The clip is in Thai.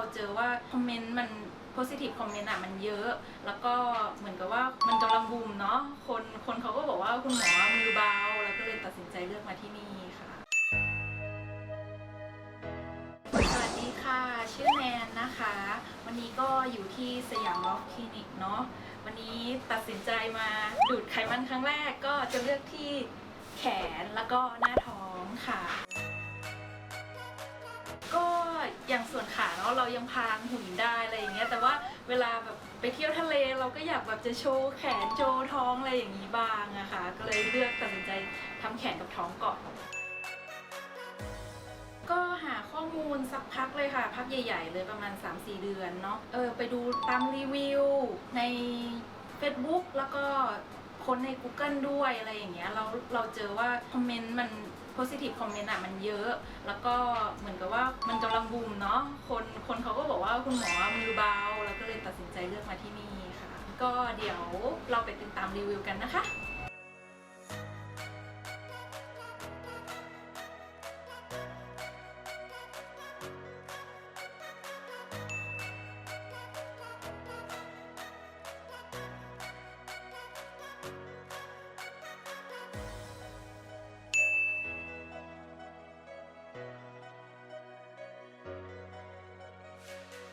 เราเจอว่าคอมเมนต์มัน positive คอมเมนต์อะมันเยอะ แล้วก็เหมือนกับว่ามันกำลังบูมเนาะคนคนเขาก็บอกว่าคุณหมอมือเบา แล้วก็เลยตัดสินใจเลือกมาที่นี่ค่ะ สวัสดีค่ะ ชื่อแนนนะคะ วันนี้ก็อยู่ที่สยามล็อกคลินิกเนาะวันนี้ตัดสินใจมาดูดไขมันครั้งแรกก็จะเลือกที่แขนแล้วก็หน้าท้องค่ะ ส่วนขาเนาะเรายังพางหุ่นได้อะไรอย่างเงี้ยแต่ว่าเวลาแบบไปเที่ยวทะเลเราก็อยากแบบจะโชว์แขนโชว์ท้องอะไรอย่างนี้บ้างอะค่ะก็เลยเลือกตัดสินใจทำแขนกับท้องก่อนก็หาข้อมูลสักพักเลยค่ะ พักใหญ่ๆ เลยประมาณ 3-4 เดือนเนาะเออไปดูตามรีวิวใน Facebook แล้วก็ ค้นใน Google ด้วยอะไรอย่างเงี้ยเราเราเจอว่าคอมเมนต์มัน positive คอมเมนต์อะมันเยอะ แล้วก็เหมือนกับว่ามันกำลังบูมเนาะคนคนเขาก็บอกว่าคุณหมอมือเบาแล้วก็เลยตัดสินใจเลือกมาที่นี่ค่ะ ก็เดี๋ยวเราไปติดตามรีวิวกันนะคะ